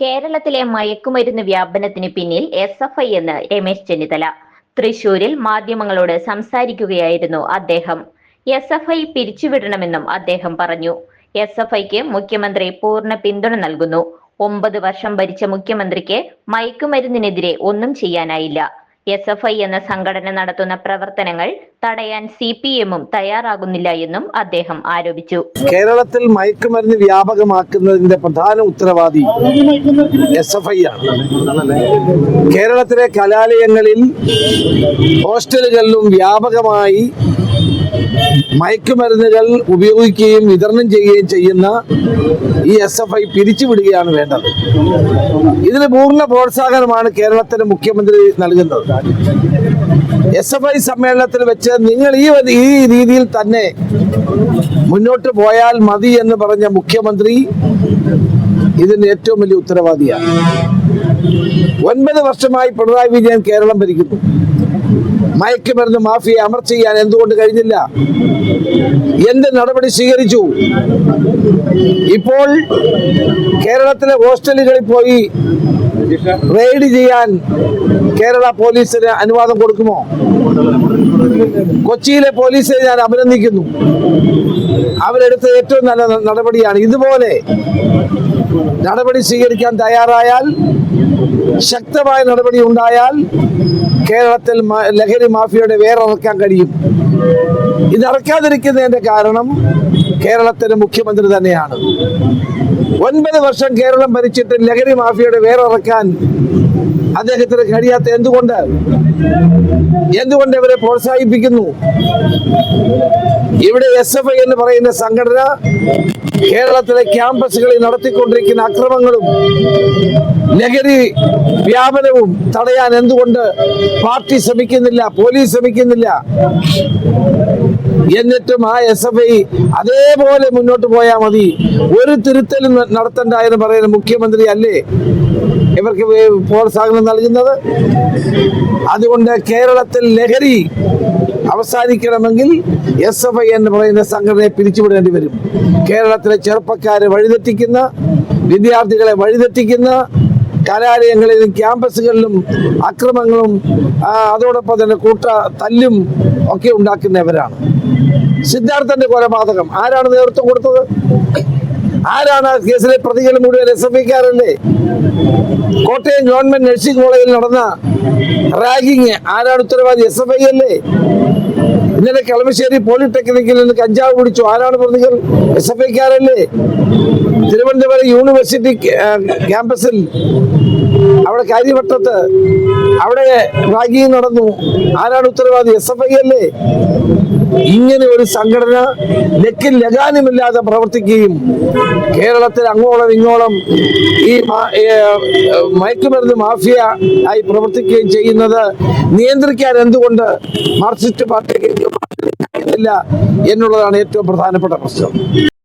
കേരളത്തിലെ മയക്കുമരുന്ന് വ്യാപനത്തിന് പിന്നിൽ എസ് എഫ് ഐ എന്ന് രമേശ് ചെന്നിത്തല. തൃശൂരിൽ മാധ്യമങ്ങളോട് സംസാരിക്കുകയായിരുന്നു അദ്ദേഹം. എസ് എഫ് ഐ പിരിച്ചുവിടണമെന്നും അദ്ദേഹം പറഞ്ഞു. എസ് എഫ് ഐക്ക് മുഖ്യമന്ത്രി പൂർണ പിന്തുണ നൽകുന്നു. ഒമ്പത് വർഷം ഭരിച്ച മുഖ്യമന്ത്രിക്ക് മയക്കുമരുന്നിനെതിരെ ഒന്നും ചെയ്യാനായില്ല. എസ് എഫ് ഐ എന്ന സംഘടന നടത്തുന്ന പ്രവർത്തനങ്ങൾ തടയാൻ സി പി എമ്മും തയ്യാറാകുന്നില്ല എന്നും അദ്ദേഹം ആരോപിച്ചു. കേരളത്തിൽ മയക്കുമരുന്ന് വ്യാപകമാക്കുന്നതിന്റെ പ്രധാന ഉത്തരവാദി എസ് എഫ് ഐ ആണ്. കേരളത്തിലെ കലാലയങ്ങളിൽ ഹോസ്റ്റലുകളിലും വ്യാപകമായി മയക്കുമരുന്നുകൾ ഉപയോഗിക്കുകയും വിതരണം ചെയ്യുകയും ചെയ്യുന്ന ഈ എസ് എഫ് ഐ പിരിച്ചുവിടുകയാണ് വേണ്ടത്. ഇതിന് പൂർണ പ്രോത്സാഹനമാണ് കേരളത്തിലെ മുഖ്യമന്ത്രി നൽകുന്നത്. എസ് എഫ് ഐ സമ്മേളനത്തിൽ വെച്ച് നിങ്ങൾ ഈ ഈ രീതിയിൽ തന്നെ മുന്നോട്ട് പോയാൽ മതി എന്ന് പറഞ്ഞ മുഖ്യമന്ത്രി ഇതിന് ഏറ്റവും വലിയ ഉത്തരവാദിയാണ്. ഒൻപത് വർഷമായി പിണറായി വിജയൻ കേരളം ഭരിക്കുന്നു. മയക്കുമരുന്ന് മാഫിയെ അമർ ചെയ്യാൻ എന്തുകൊണ്ട് കഴിഞ്ഞില്ല? എന്ത് നടപടി സ്വീകരിച്ചു? ഇപ്പോൾ കേരളത്തിലെ ഹോസ്റ്റലുകളിൽ പോയി റെയ്ഡ് ചെയ്യാൻ കേരള പോലീസിന് അനുവാദം കൊടുക്കുമോ? കൊച്ചിയിലെ പോലീസിനെ ഞാൻ അഭിനന്ദിക്കുന്നു. അവരെടുത്ത ഏറ്റവും നല്ല നടപടിയാണ് ഇതുപോലെ നടപടി സ്വീകരിക്കാൻ തയ്യാറായാൽ ശക്തമായ നടപടി ഉണ്ടായാൽ കേരളത്തിൽ ലഹരി മാഫിയയുടെ വേറിറക്കാൻ കഴിയും. ഇതിറക്കാതിരിക്കുന്നതിന്റെ കാരണം കേരളത്തിലെ മുഖ്യമന്ത്രി തന്നെയാണ്. ഒൻപത് വർഷം കേരളം ഭരിച്ചിട്ട് ലഹരി മാഫിയയുടെ വേറിറക്കാൻ അദ്ദേഹത്തിന് കഴിയാത്ത എന്തുകൊണ്ട്? എന്തുകൊണ്ട് ഇവരെ പ്രോത്സാഹിപ്പിക്കുന്നു? ഇവിടെ എസ് എഫ് ഐ എന്ന് പറയുന്ന സംഘടന കേരളത്തിലെ ക്യാമ്പസുകളിൽ നടത്തിക്കൊണ്ടിരിക്കുന്ന അക്രമങ്ങളും ലഹരി വ്യാപനവും തടയാൻ എന്തുകൊണ്ട് പാർട്ടി ശ്രമിക്കുന്നില്ല പോലീസ് ശ്രമിക്കുന്നില്ല? എന്നിട്ടും ആ എസ് എഫ് ഐ അതേപോലെ മുന്നോട്ട് പോയാൽ മതി. ഒരു തിരുത്തലും നടത്തണ്ട എന്ന് പറയുന്ന മുഖ്യമന്ത്രി അല്ലേ? ഇവർക്ക് പ്രോത്സാഹനം നൽകുന്നത്? അതുകൊണ്ട് കേരളത്തിൽ ലഹരി അവസാനിക്കണമെങ്കിൽ എസ് എഫ് ഐ എന്ന് പറയുന്ന സംഘടനയെ പിരിച്ചുവിടേണ്ടി വരും. കേരളത്തിലെ ചെറുപ്പക്കാരെ വഴിതെറ്റിക്കുന്ന വിദ്യാർത്ഥികളെ വഴിതെറ്റിക്കുന്ന കലാലയങ്ങളിലും ക്യാമ്പസുകളിലും അക്രമങ്ങളും അതോടൊപ്പം തന്നെ കൂട്ട തല്ലും ഒക്കെ ഉണ്ടാക്കുന്നവരാണ്. സിദ്ധാർത്ഥന്റെ കൊലപാതകം ആരാണ് നേതൃത്വം കൊടുത്തത്? ആരാണ് കേസിലെ പ്രതികൾ മുഴുവൻ എസ് എഫ് ഐക്കാരല്ലേ? കോട്ടയം ഗവൺമെന്റ് നഴ്സിംഗ് കോളേജിൽ നടന്ന റാഗിങ് ആരാണ് ഉത്തരവാദി? എസ് എഫ് ഐ അല്ലേ? ഇന്നലെ കളമശ്ശേരി പോളിടെക്നിക്കിൽ നിന്ന് കഞ്ചാവ് പിടിച്ചു. ആരാണ് പ്രതികൾ? എസ് എഫ് ഐക്കാരല്ലേ? തിരുവനന്തപുരം യൂണിവേഴ്സിറ്റി ക്യാമ്പസിൽ അവിടെ കാര്യവട്ടത്ത് അവിടെ റാഗിങ് നടന്നു. ആരാണ് ഉത്തരവാദി? എസ് എഫ് ഐ അല്ലേ? ഇങ്ങനെ ഒരു സംഘടന ലക്കിൽ ലഗാനുമില്ലാതെ പ്രവർത്തിക്കുകയും കേരളത്തിൽ അങ്ങോളം ഇങ്ങോളം ഈ മയക്കുമരുന്ന് മാഫിയ ആയി പ്രവർത്തിക്കുകയും ചെയ്യുന്നത് നിയന്ത്രിക്കാൻ എന്തുകൊണ്ട് മാർക്സിസ്റ്റ് പാർട്ടിക്ക് എന്നുള്ളതാണ് ഏറ്റവും പ്രധാനപ്പെട്ട പ്രശ്നം.